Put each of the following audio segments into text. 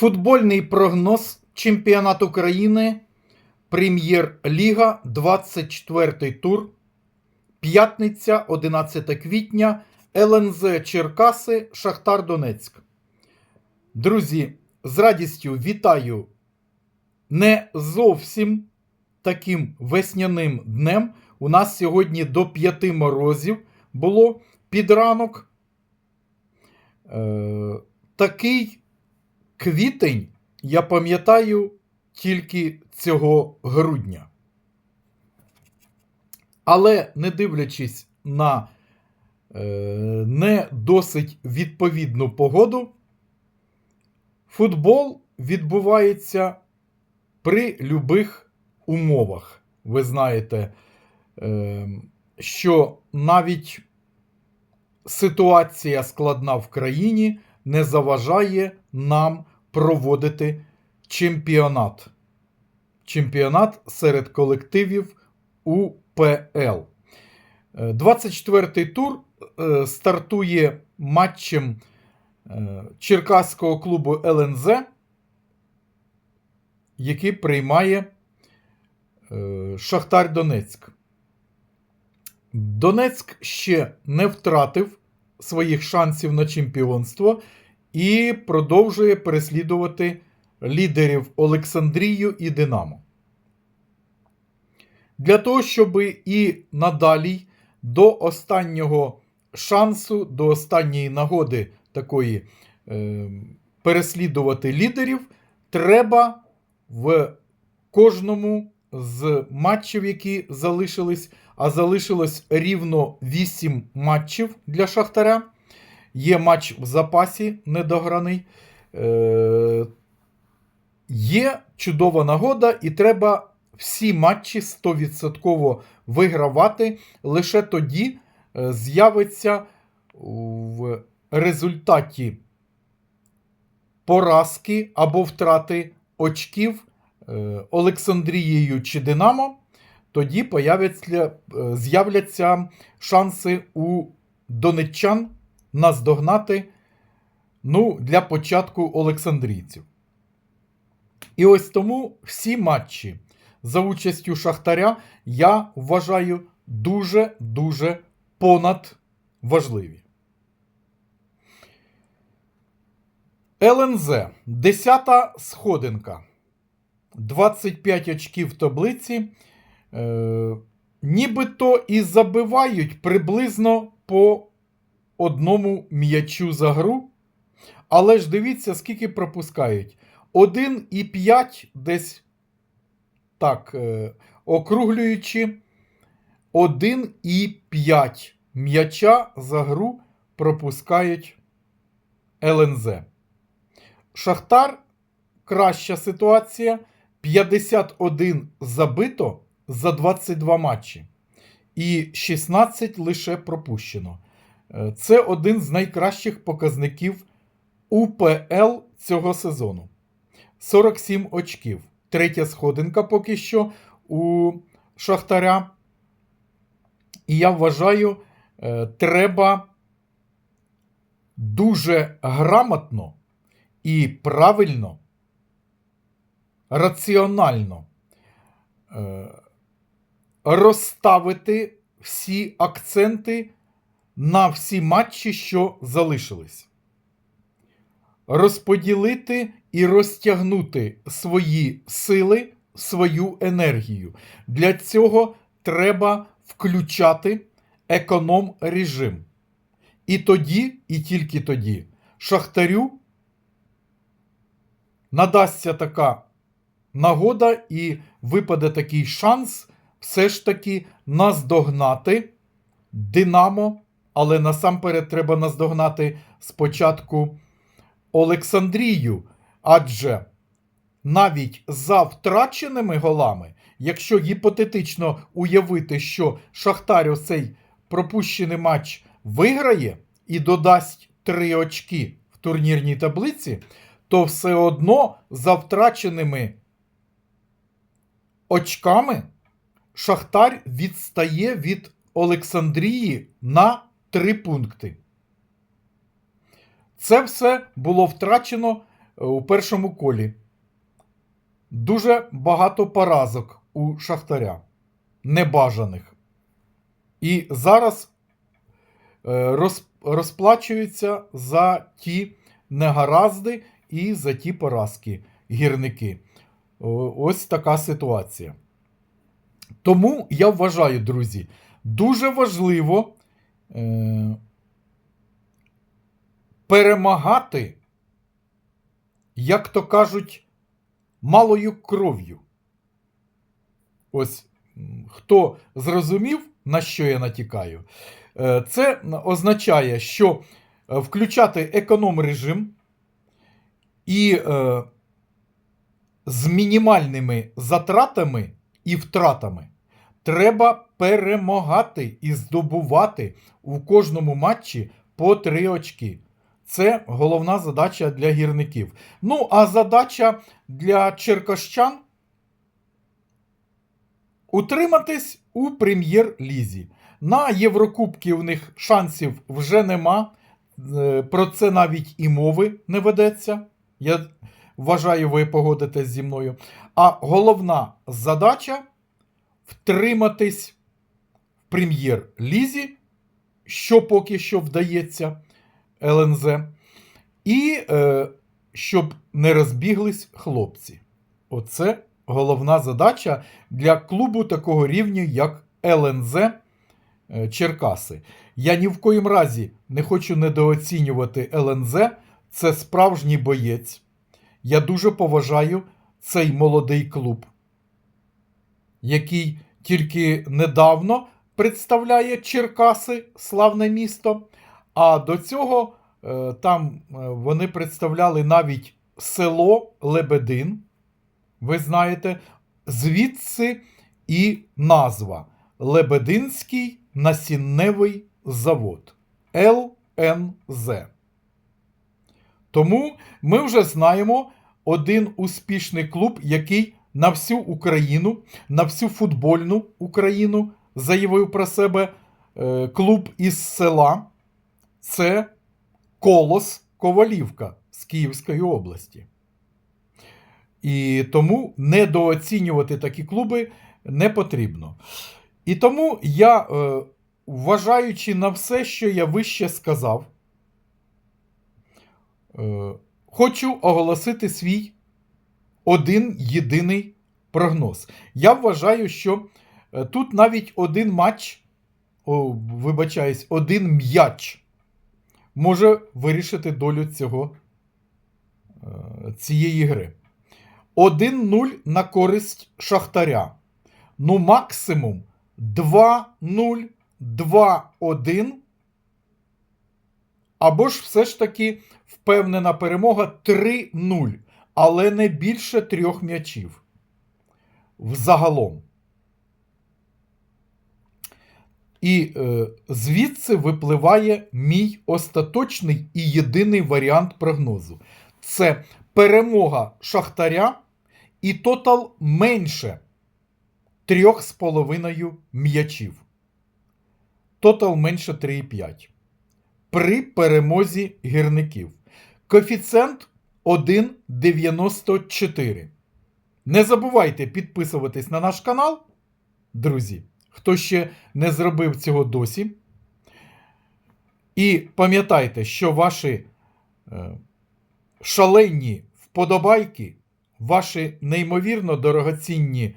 Футбольний прогноз Чемпіонат України Прем'єр-ліга 24 тур. П'ятниця 11 квітня. ЛНЗ Черкаси Шахтар Донецьк. Друзі, з радістю вітаю не зовсім таким весняним днем. У нас сьогодні до 5 морозів було під ранок. Е, такий квітень я пам'ятаю тільки цього грудня. Але не дивлячись на е, не досить відповідну погоду, футбол відбувається при любих умовах. Ви знаєте, е, що навіть ситуація складна в країні не заважає нам проводити чемпіонат. Чемпіонат серед колективів УПЛ. 24-й тур е, стартує матчем е, Черкаського клубу ЛНЗ, який приймає е, Шахтар Донецьк. Донецьк ще не втратив своїх шансів на чемпіонство і продовжує переслідувати лідерів Олександрію і Динамо. Для того, щоб і надалі до останнього шансу, до останньої нагоди такої е, переслідувати лідерів, треба в кожному з матчів, які залишились, а залишилось рівно 8 матчів для Шахтаря. Є матч в запасі недограний. Е, Є чудова нагода, і треба всі матчі 100% вигравати. Лише тоді е, з'явиться в результаті поразки або втрати очків е, Олександрією чи Динамо. Тоді е, з'являться шанси у донеччан наздогнати ну, для початку Олександрійців. І ось тому всі матчі за участю Шахтаря я вважаю дуже-дуже понад важливі. ЛНЗ 10 сходинка. 25 очків в таблиці. Е, нібито і забивають приблизно по одному м'ячу за гру. Але ж дивіться, скільки пропускають. 1,5 десь так, е, округлюючи 1,5 м'яча за гру пропускають ЛНЗ. Шахтар краща ситуація. 51 забито за 22 матчі. І 16 лише пропущено. Е, Це один з найкращих показників УПЛ цього сезону. 47 очків. Третя сходинка поки що у Шахтаря. І я вважаю, е, треба дуже грамотно і правильно, раціонально е, розставити всі акценти на всі матчі, що залишились. Розподілити і розтягнути свої сили, свою енергію. Для цього треба включати економ режим. І тоді, і тільки тоді, Шахтарю надасться така нагода і випаде такий шанс все ж таки наздогнати Динамо, але насамперед треба наздогнати спочатку Олександрію. Адже навіть за втраченими голами, якщо гіпотетично уявити, що Шахтар оцей пропущений матч виграє і додасть 3 очки в турнірній таблиці, то все одно за втраченими очками Шахтар відстає від Олександрії на 3 пункти. Це все було втрачено е, у першому колі. Дуже багато поразок у Шахтаря. Небажаних. І зараз е, розплачуються за ті негаразди і за ті поразки гірники. Ось така ситуація. Тому я вважаю, друзі, дуже важливо е, перемагати, як то кажуть, малою кров'ю. Ось хто зрозумів, на що я натякаю, е, це означає, що е, включати економ режим і е, з мінімальними затратами і втратами треба перемагати і здобувати у кожному матчі по три очки. Це головна задача для гірників. Ну, а задача для черкащан утриматись у прем'єр-лізі. На Єврокубки у них шансів вже нема. Е, Про це навіть і мови не ведеться. Я вважаю, ви погодитесь зі мною. А головна задача втриматись в прем'єр-лізі, що поки що вдається ЛНЗ, і е, щоб не розбіглись хлопці. Оце головна задача для клубу такого рівня, як ЛНЗ е, Черкаси. Я ні в коїм разі не хочу недооцінювати ЛНЗ. Це справжній боєць. Я дуже поважаю цей молодий клуб, який тільки недавно представляє Черкаси, славне місто. А до цього е, там е, вони представляли навіть село Лебедин. Ви знаєте, звідси і назва Лебединський насінневий завод ЛНЗ. Тому ми вже знаємо один успішний клуб, який на всю Україну, на всю футбольну Україну заявив про себе е, клуб із села. Це Колос Ковалівка з Київської області. І тому недооцінювати такі клуби не потрібно. І тому я, е, вважаючи на все, що я вище сказав, е, хочу оголосити свій один єдиний прогноз. Я вважаю, що е, тут навіть один матч, о, вибачаюсь, один м'яч може вирішити долю цього, е, цієї гри. 1-0 на користь Шахтаря. Ну, максимум 2-0, 2-1. Або ж все ж таки впевнена перемога 3-0, але не більше трьох м'ячів. Взагалом. І е, звідси випливає мій остаточний і єдиний варіант прогнозу. Це перемога Шахтаря і тотал менше 3,5 м'ячів. Тотал менше 3,5. При перемозі гірників. Коефіцієнт 1,94. Не забувайте підписуватись на наш канал, друзі, хто ще не зробив цього досі. І пам'ятайте, що ваші е, шалені вподобайки, ваші неймовірно дорогоцінні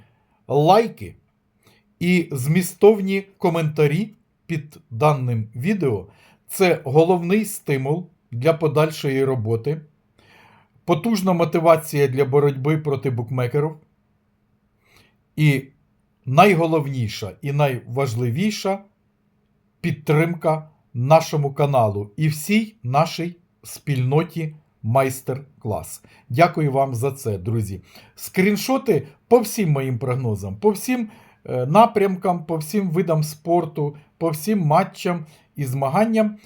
лайки і змістовні коментарі під даним відео це головний стимул для подальшої роботи, потужна мотивація для боротьби проти букмекерів. І найголовніша і найважливіша підтримка нашому каналу і всій нашій спільноті майстер-клас. Дякую вам за це, друзі. Скріншоти по всім моїм прогнозам, по всім е, напрямкам, по всім видам спорту, по всім матчам і змаганням.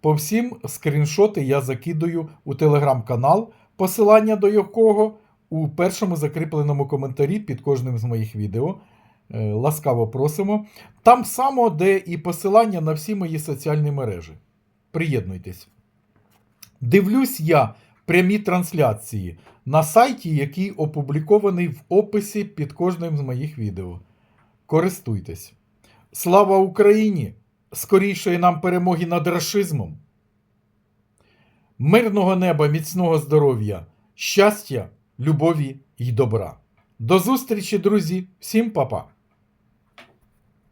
По всім скріншоти я закидую у телеграм-канал, посилання до якого у першому закріпленому коментарі під кожним з моїх відео. Е, Ласкаво просимо. Там само, де і посилання на всі мої соціальні мережі. Приєднуйтесь. Дивлюсь я прямі трансляції на сайті, який опублікований в описі під кожним з моїх відео. Користуйтесь. Слава Україні! Скорішої нам перемоги над рашизмом. Мирного неба, міцного здоров'я, щастя, любові й добра. До зустрічі, друзі! Всім па-па!